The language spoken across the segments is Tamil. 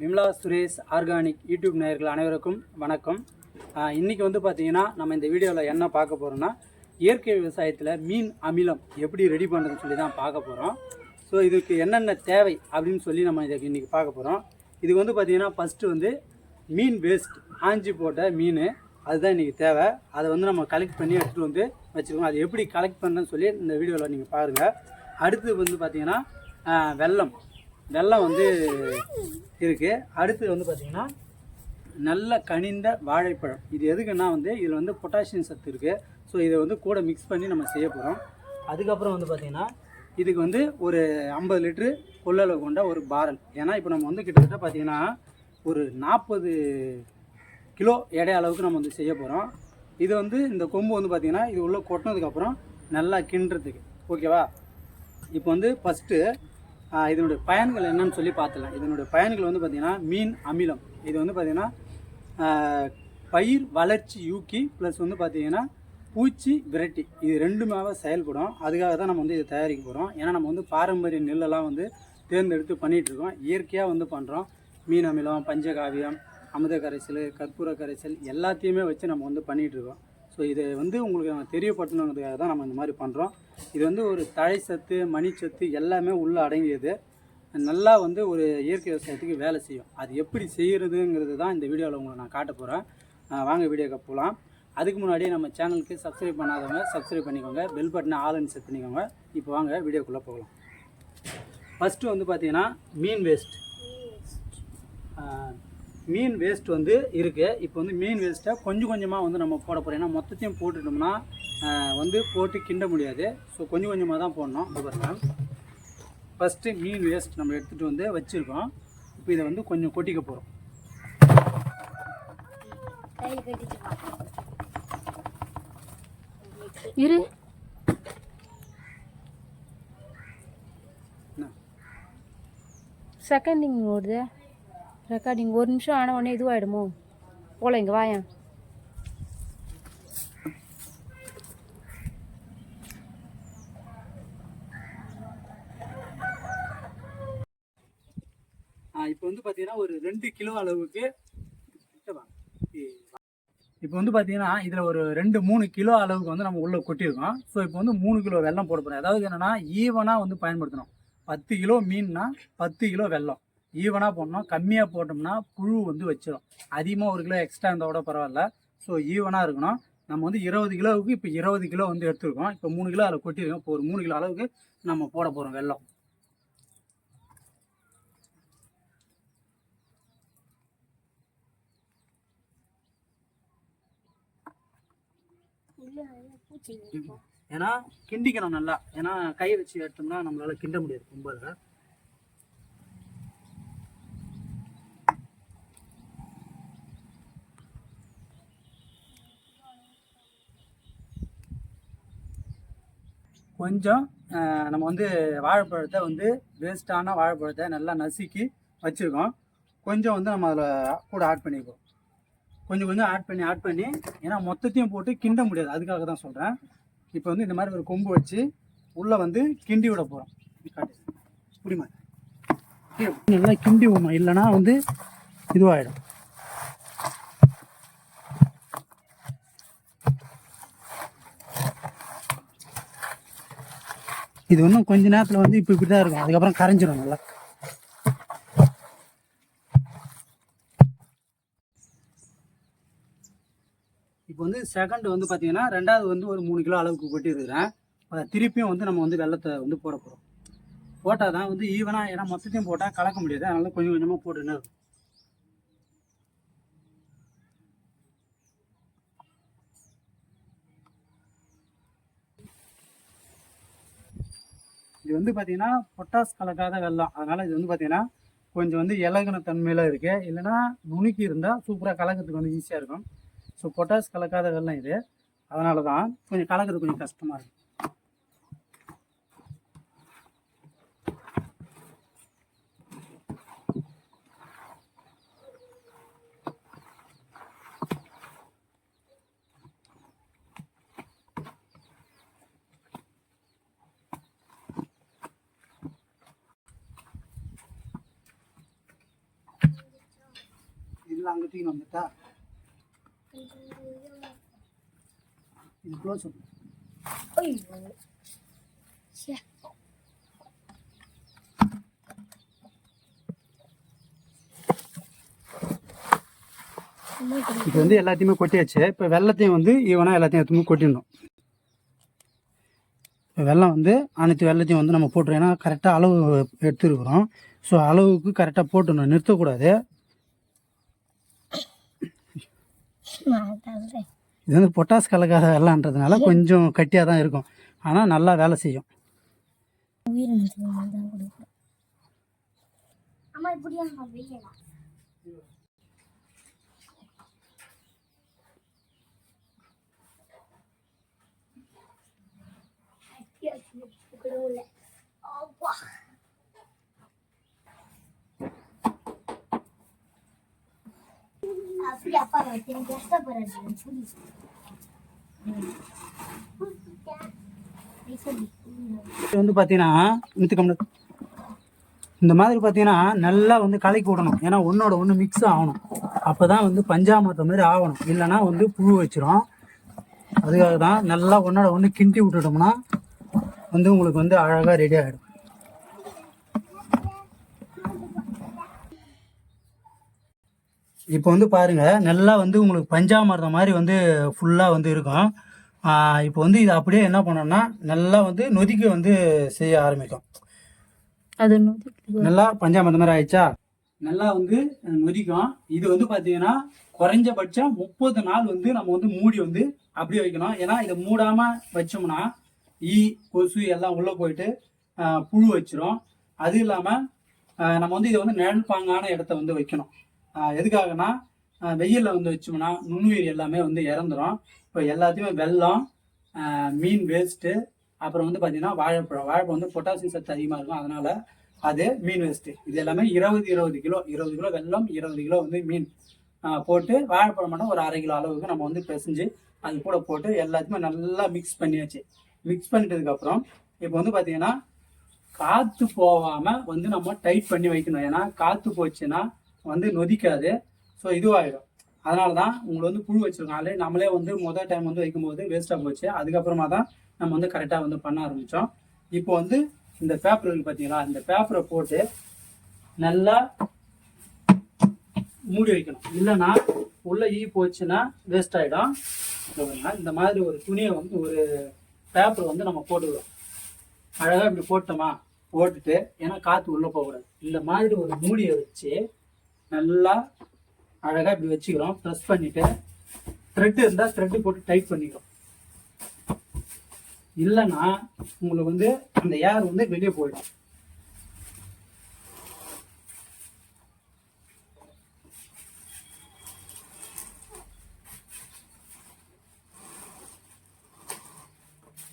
விமலா சுரேஷ் ஆர்கானிக் யூடியூப் நேயர்கள் அனைவருக்கும் வணக்கம். இன்றைக்கி வந்து பார்த்திங்கன்னா நம்ம இந்த வீடியோவில் என்ன பார்க்க போகிறோம்னா இயற்கை விவசாயத்தில் மீன் அமிலம் எப்படி ரெடி பண்ணுறதுன்னு சொல்லி தான் பார்க்க போகிறோம் ஸோ இதுக்கு என்னென்ன தேவை அப்படின்னு சொல்லி நம்ம இதுக்கு இன்றைக்கி பார்க்க போகிறோம் இதுக்கு வந்து பார்த்திங்கன்னா ஃபஸ்ட்டு வந்து மீன் வேஸ்ட் ஆஞ்சி போட்ட மீன் அதுதான் இன்றைக்கி தேவை. அதை வந்து நம்ம கலெக்ட் பண்ணி எடுத்துகிட்டு வந்து வச்சுருக்கோம். அது எப்படி கலெக்ட் பண்ணுறேன்னு சொல்லி இந்த வீடியோவில் நீங்கள் பாருங்கள் அடுத்து வந்து பார்த்திங்கன்னா வெள்ளம் வெள்ளம் வந்து இருக்குது அடுத்து வந்து பார்த்திங்கன்னா நல்ல கனிந்த வாழைப்பழம். இது எதுக்குன்னா வந்து இதில் வந்து பொட்டாசியம் சத்து இருக்குது ஸோ இதை வந்து கூட மிக்ஸ் பண்ணி நம்ம செய்ய போகிறோம் அதுக்கப்புறம் வந்து பார்த்திங்கன்னா இதுக்கு வந்து ஒரு ஐம்பது லிட்ரு கொள்ளளவு கொண்ட ஒரு பாரல் ஏன்னா இப்போ நம்ம வந்து கிட்டத்தட்ட பார்த்திங்கன்னா ஒரு நாற்பது கிலோ எடை அளவுக்கு நம்ம வந்து செய்ய போகிறோம் இது வந்து இந்த கொம்பு வந்து பார்த்திங்கன்னா இது உள்ளே கொட்டினதுக்கப்புறம் நல்லா கிண்டுறதுக்கு. ஓகேவா இப்போ வந்து ஃபஸ்ட்டு இதனுடைய பயன்கள் என்னன்னு சொல்லி பார்த்துலாம் இதனுடைய பயன்கள் வந்து பார்த்திங்கன்னா மீன் அமிலம். இது வந்து பார்த்திங்கன்னா பயிர் வளர்ச்சி யூக்கி ப்ளஸ் வந்து பார்த்திங்கன்னா பூச்சி விரட்டி. இது ரெண்டுமாவே செயல்படும். அதுக்காக தான் நம்ம வந்து இதை தயாரிக்க போகிறோம் ஏன்னா நம்ம வந்து பாரம்பரிய நெல்லெல்லாம் வந்து தேர்ந்தெடுத்து பண்ணிகிட்டு இருக்கோம். இயற்கையாக வந்து பண்ணுறோம் மீன் அமிலம் பஞ்சகாவியம் அமுத கரைசல் கற்பூர கரைசல் எல்லாத்தையுமே வச்சு நம்ம வந்து பண்ணிகிட்டு இருக்கோம். ஸோ இதை வந்து உங்களுக்கு நம்ம தெரியப்படுத்தணுங்கிறதுக்காக தான் நம்ம இந்த மாதிரி பண்ணுறோம் இது வந்து ஒரு தழை சத்து மணிச்சத்து எல்லாமே உள்ளே அடங்கியது. நல்லா வந்து ஒரு இயற்கை விவசாயத்துக்கு வேலை செய்யும். அது எப்படி செய்கிறதுங்கிறது தான் இந்த வீடியோவில் உங்களை நான் காட்ட போகிறேன் வாங்க வீடியோக்கு போகலாம் அதுக்கு முன்னாடி நம்ம சேனலுக்கு சப்ஸ்கிரைப் பண்ணாதவங்க சப்ஸ்கிரைப் பண்ணிக்கோங்க. பெல் பட்டனை ஆல்னு செட் பண்ணிக்கோங்க. இப்போ வாங்க வீடியோக்குள்ளே போகலாம். ஃபஸ்ட்டு வந்து பார்த்திங்கன்னா மீன் வேஸ்ட் மீன் வேஸ்ட் வந்து இருக்குது இப்போ வந்து மீன் வேஸ்ட்டை கொஞ்சம் கொஞ்சமாக வந்து நம்ம போட போகிறோம் ஏன்னா மொத்தத்தையும் போட்டுட்டோம்னா வந்து போட்டு கிண்ட முடியாது. ஸோ கொஞ்சம் கொஞ்சமாக தான் போடணும். பாருங்க. ஃபஸ்ட்டு மீன் வேஸ்ட் நம்ம எடுத்துகிட்டு வந்து வச்சுருக்கோம். இப்போ இதை வந்து கொஞ்சம் கொட்டிக்க போகிறோம் இரு. செகண்டிங் ஓடுது. ரெக்கார்டிங் ஒரு நிமிஷம் ஆன உடனே இதுவாகிடுமோ போல இங்கே வாயேன் இப்போ வந்து பார்த்தீங்கன்னா ஒரு ரெண்டு கிலோ அளவுக்கு இப்போ வந்து பார்த்தீங்கன்னா இதில் ஒரு ரெண்டு மூணு கிலோ அளவுக்கு வந்து நம்ம உள்ளே கொட்டியிருக்கோம். ஸோ இப்போ வந்து மூணு கிலோ வெல்லம் போட போகிறோம் அதாவது என்னென்னா ஈவனாக வந்து பயன்படுத்தணும். பத்து கிலோ மீன்னா பத்து கிலோ வெல்லம். ஈவனாக போடணும். கம்மியாக போட்டோம்னா புழு வந்து வச்சிடும் அதிகமாக ஒரு கிலோ எக்ஸ்ட்ரா இருந்தால் கூட பரவாயில்ல. ஸோ ஈவனாக இருக்கணும். நம்ம வந்து இருபது கிலோவுக்கு இப்போ இருபது கிலோ வந்து எடுத்துருக்கோம். இப்போ மூணு கிலோ அதில் கொட்டியிருக்கோம். இப்போ ஒரு மூணு கிலோ அளவுக்கு நம்ம போட போகிறோம் வெல்லம் ஏன்னா கிண்டிக்கணும் நல்லா. ஏன்னா கை வச்சு எடுத்தோம்னா நம்மளால கிண்ட முடியாது கும்பலில். கொஞ்சம் நம்ம வந்து வாழைப்பழத்தை வந்து வேஸ்ட்டான வாழைப்பழத்தை நல்லா நசுக்கி வச்சுருக்கோம். கொஞ்சம் வந்து நம்ம அதில் கூட ஆட் பண்ணிக்குவோம் கொஞ்சம் கொஞ்சம் ஆட் பண்ணி ஆட் பண்ணி ஏன்னா மொத்தத்தையும் போட்டு கிண்ட முடியாது. அதுக்காக தான் சொல்கிறேன் இப்போ வந்து இந்த மாதிரி ஒரு கொம்பு வச்சு உள்ளே வந்து கிண்டி விட போகிறோம் புரியுமா நல்லா கிண்டி விடணும். இல்லைன்னா வந்து இதுவாகிடும் இது இன்னும் கொஞ்ச நேரத்தில் வந்து இப்போ இப்படி தான் இருக்கும். அதுக்கப்புறம் கரைஞ்சிரும் நல்லா. இப்போ வந்து செகண்ட் வந்து பார்த்தீங்கன்னா ரெண்டாவது வந்து ஒரு மூணு கிலோ அளவுக்கு கொட்டியிருக்கிறேன். அதை திருப்பியும் வந்து நம்ம வந்து வெள்ளத்தை வந்து போட போகிறோம் போட்டால் தான் வந்து ஈவனாக ஏன்னா மொத்தத்தையும் போட்டால் கலக்க முடியாது. அதனால கொஞ்சம் கொஞ்சமாக போட்டுன்னு இருக்கும். இது வந்து பார்த்தீங்கன்னா பொட்டாஸ் கலக்காத வெள்ளம் அதனால் இது வந்து பார்த்தீங்கன்னா கொஞ்சம் வந்து இலகுன தன்மையில் இருக்குது இல்லைன்னா நுணுக்கி இருந்தால் சூப்பராக கலக்கிறதுக்கு வந்து ஈஸியாக இருக்கும். ஸோ பொட்டாஸ் கலக்காத வெள்ளம் இது. அதனால தான் கொஞ்சம் கலக்கிறது கொஞ்சம் கஷ்டமாக இருக்கும் இல்லை அங்கே தூக்கி வந்துட்டா? இது க்ளோஸ் இது வந்து எல்லாத்தையுமே கொட்டியாச்சு. இப்போ வெள்ளத்தையும் வந்து ஈவனாக எல்லாத்தையும் எடுத்துமே கொட்டிடணும். இப்போ வெள்ளம் வந்து அனைத்து வெள்ளத்தையும் வந்து நம்ம போட்டுருவோம் ஏன்னா கரெக்டாக அளவு எடுத்துருக்குறோம். ஸோ அளவுக்கு கரெக்டாக போட்டுடணும். நிறுத்தக்கூடாது. இது வந்து பொட்டாஸ் கலக்காத வெள்ளம்ன்றதுனால கொஞ்சம் கட்டியாக தான் இருக்கும். ஆனால் நல்லா வேலை செய்யும். இப்படியா அப்படி அப்பா வச்சு கஷ்டப்படுறது புடி இது வந்து பார்த்தீங்கன்னா மித்துக்கம்ல இந்த மாதிரி பார்த்தீங்கன்னா நல்லா வந்து கலக்கி விடணும் ஏன்னா ஒன்றோட ஒன்று மிக்ஸ் ஆகணும். அப்போ தான் வந்து பஞ்சாமரத்தை மாதிரி ஆகணும். இல்லைன்னா வந்து புழு வச்சிரும். அதுக்காக தான் நல்லா ஒன்றோட ஒன்று கிண்டி விட்டுட்டோம்னா வந்து உங்களுக்கு வந்து அழகாக ரெடி ஆகிடும். இப்போ வந்து பாருங்க நல்லா வந்து உங்களுக்கு பஞ்சாமிர்தம் மாதிரி வந்து ஃபுல்லாக வந்து இருக்கும். இப்போ வந்து இது அப்படியே என்ன பண்ணோம்னா நல்லா வந்து நொதிக்க வந்து செய்ய ஆரம்பிக்கும். அது நல்லா பஞ்சாமிர்தம் மாதிரி ஆயிடுச்சா? நல்லா வந்து நொதிக்கும். இது வந்து பார்த்தீங்கன்னா குறைஞ்சபட்சம் முப்பது நாள் வந்து நம்ம வந்து மூடி வந்து அப்படியே வைக்கணும். ஏன்னா இதை மூடாம வச்சோம்னா ஈ கொசு எல்லாம் உள்ள போயிட்டு புழு வச்சிரும். அது இல்லாம அஹ், நம்ம வந்து இதை வந்து நிழல் பாங்கான இடத்த வந்து வைக்கணும். எதுக்காகனா வெயிலில் வந்து வச்சோம்னா நுண்ணுயிர் எல்லாமே வந்து இறந்துரும். இப்போ எல்லாத்தையுமே வெல்லம் மீன் வேஸ்ட்டு அப்புறம் வந்து பார்த்தீங்கன்னா வாழைப்பழம். வாழைப்பழம் வந்து பொட்டாசியம் சத்து அதிகமாக இருக்கும். அதனால அது மீன் வேஸ்ட்டு இது எல்லாமே இருபது இருபது கிலோ இருபது கிலோ வெல்லம் இருபது கிலோ வந்து மீன். போட்டு வாழைப்பழம் மட்டும் ஒரு அரை கிலோ அளவுக்கு நம்ம வந்து பிசைஞ்சு அது கூட போட்டு எல்லாத்தையுமே நல்லா மிக்ஸ் பண்ணியாச்சு. மிக்ஸ் பண்ணிட்டதுக்கப்புறம் இப்போ வந்து பார்த்தீங்கன்னா காற்று போகாமல் வந்து நம்ம டைட் பண்ணி வைக்கணும். ஏன்னா காற்று போச்சுன்னா வந்து நொதிக்காது. ஸோ இதுவாகிடும் அதனால தான் உங்களை வந்து புழு வச்சிருக்கோம். நம்மளே வந்து முதல் டைம் வந்து வைக்கும்போது வேஸ்ட்டாக போச்சு. அதுக்கப்புறமா தான் நம்ம வந்து கரெக்டாக வந்து பண்ண ஆரம்பித்தோம் இப்போ வந்து இந்த பேப்பர் இருக்கு பார்த்தீங்களா இந்த பேப்பரை போட்டு நல்லா மூடி வைக்கணும். இல்லைன்னா உள்ளே ஈ போச்சுன்னா வேஸ்ட் ஆகிடும் இந்த மாதிரி ஒரு துணியை வந்து ஒரு பேப்பர் வந்து நம்ம போட்டுக்கிறோம். அழகாக இப்படி போட்டோமா? போட்டுட்டு ஏன்னா காற்று உள்ளே போகக்கூடாது. இந்த மாதிரி ஒரு மூடியை வச்சு நல்லா அழகாக இப்படி வச்சுக்கிறோம். ப்ரெஸ் பண்ணிவிட்டு த்ரெட் இருந்தால் த்ரெட்டு போட்டு டைட் பண்ணிக்கிறோம். இல்லைன்னா உங்களுக்கு வந்து அந்த ஏர் வந்து வெளியே போயிடும்.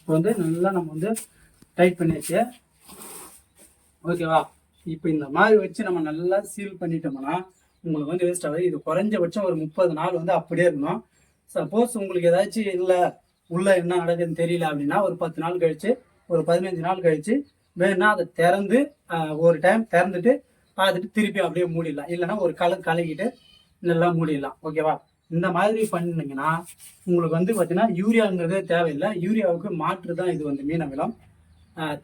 இப்போ வந்து நல்லா நம்ம வந்து டைட் பண்ணியாச்சு. ஓகேவா இப்போ இந்த மாதிரி வச்சு நம்ம நல்லா சீல் பண்ணிட்டோம்னா உங்களுக்கு வந்து வேஸ்ட் ஆகுது. இது குறைஞ்சபட்சம் ஒரு முப்பது நாள் வந்து அப்படியே இருக்கணும். சப்போஸ் உங்களுக்கு ஏதாச்சும் இல்லை உள்ள என்ன நடக்குதுன்னு தெரியல அப்படின்னா ஒரு பத்து நாள் கழிச்சு ஒரு பதினஞ்சு நாள் கழிச்சு வேணா அதை திறந்து ஒரு டைம் திறந்துட்டு பார்த்துட்டு திருப்பி அப்படியே மூடிடலாம். இல்லைன்னா ஒரு கல கலக்கிட்டு நல்லா மூடிடலாம். ஓகேவா இந்த மாதிரி பண்ணிங்கன்னா உங்களுக்கு வந்து பார்த்தீங்கன்னா யூரியாங்கிறதே தேவையில்லை. யூரியாவுக்கு மாற்று தான் இது வந்து மீன் அமிலம்.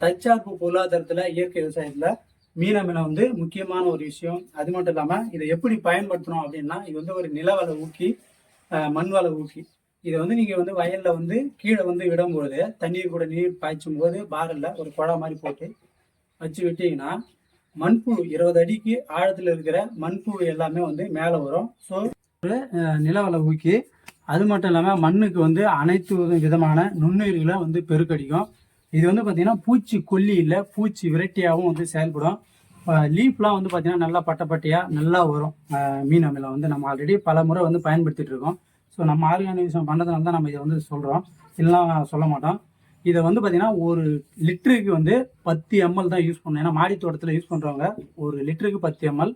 தற்சார்பு பொருளாதாரத்தில் இயற்கை விவசாயத்தில் மீன் வந்து முக்கியமான ஒரு விஷயம். அது மட்டும் இல்லாமல் இதை எப்படி பயன்படுத்தணும் அப்படின்னா இது வந்து ஒரு நிலவள ஊக்கி மண் வள ஊக்கி. இதை வந்து நீங்கள் வந்து வயலில் வந்து கீழே வந்து விடும்போது தண்ணீர் கூட நீர் பாய்ச்சும் போது பாரல்ல ஒரு குழா மாதிரி போட்டு வச்சு விட்டீங்கன்னா மண்புழு இருபது அடிக்கு ஆழத்தில் இருக்கிற மண்புழு எல்லாமே வந்து மேலே வரும். ஸோ ஒரு நிலவள ஊக்கி. அது மட்டும் இல்லாமல் மண்ணுக்கு வந்து அனைத்து விதமான நுண்ணுயிர்களை வந்து பெருக்கடிக்கும். இது வந்து பார்த்தீங்கன்னா பூச்சி கொல்லி இல்லை பூச்சி விரட்டியாகவும் வந்து செயல்படும். லீஃப்லாம் வந்து பார்த்தீங்கன்னா நல்லா பட்டப்பட்டையாக நல்லா வரும். மீன் அமிலம் வந்து நம்ம ஆல்ரெடி பல முறை வந்து பயன்படுத்திட்டு இருக்கோம். ஸோ நம்ம ஆர்கானிசம் பண்ணதுனால தான் நம்ம இதை வந்து சொல்கிறோம் இல்லைனா சொல்ல மாட்டோம். இதை வந்து பார்த்தீங்கன்னா ஒரு லிட்டருக்கு வந்து பத்து எம்எல் தான் யூஸ் பண்ணணும். ஏன்னா மாடி தோட்டத்தில் யூஸ் பண்ணுறவங்க ஒரு லிட்டருக்கு பத்து எம்எல்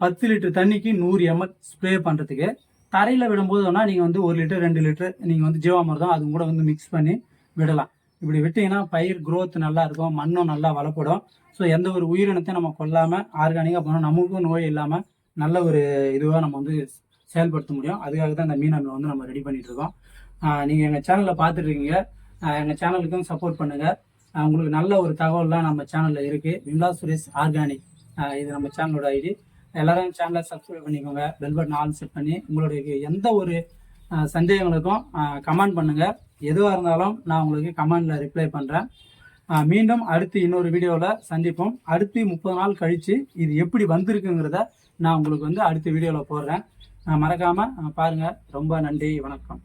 பத்து லிட்டர் தண்ணிக்கு நூறு எம்எல் ஸ்ப்ரே பண்ணுறதுக்கு தரையில் விடும்போது நீங்கள் வந்து ஒரு லிட்டர் ரெண்டு லிட்டர் நீங்கள் வந்து ஜீவாமிர்தம் அது கூட வந்து மிக்ஸ் பண்ணி விடலாம். இப்படி விட்டீங்கன்னா பயிர் க்ரோத் நல்லா இருக்கும் மண்ணும் நல்லா வளப்படும் ஸோ எந்த ஒரு உயிரினத்தையும் நம்ம கொல்லாமல் ஆர்கானிக்காக பண்ணணும் நமக்கும் நோய் இல்லாமல் நல்ல ஒரு இதுவாக நம்ம வந்து செயல்படுத்த முடியும். அதுக்காக தான் இந்த மீன் அமிலம் வந்து நம்ம ரெடி பண்ணிட்டு இருக்கோம். நீங்கள் எங்கள் சேனலில் பார்த்துட்ருக்கீங்க எங்கள் சேனலுக்கும் சப்போர்ட் பண்ணுங்கள் உங்களுக்கு நல்ல ஒரு தகவல்லாம் நம்ம சேனலில் இருக்குது விம்லா சுரேஷ் ஆர்கானிக் இது நம்ம சேனலோட ஐடி. எல்லாரும் சேனலை சப்ஸ்கிரைப் பண்ணிக்கோங்க. பெல் பட்டன் ஆல் செட் பண்ணி உங்களுடைய எந்த ஒரு சந்தேகங்களுக்கும் கமெண்ட் பண்ணுங்கள் எதுவாக இருந்தாலும் நான் உங்களுக்கு கமெண்டில் ரிப்ளை பண்ணுறேன் மீண்டும் அடுத்து இன்னொரு வீடியோவில் சந்திப்போம். அடுத்து முப்பது நாள் கழித்து இது எப்படி வந்திருக்குங்கிறத நான் உங்களுக்கு வந்து அடுத்த வீடியோவில் போடுறேன். மறக்காமல் பாருங்கள் ரொம்ப நன்றி வணக்கம்.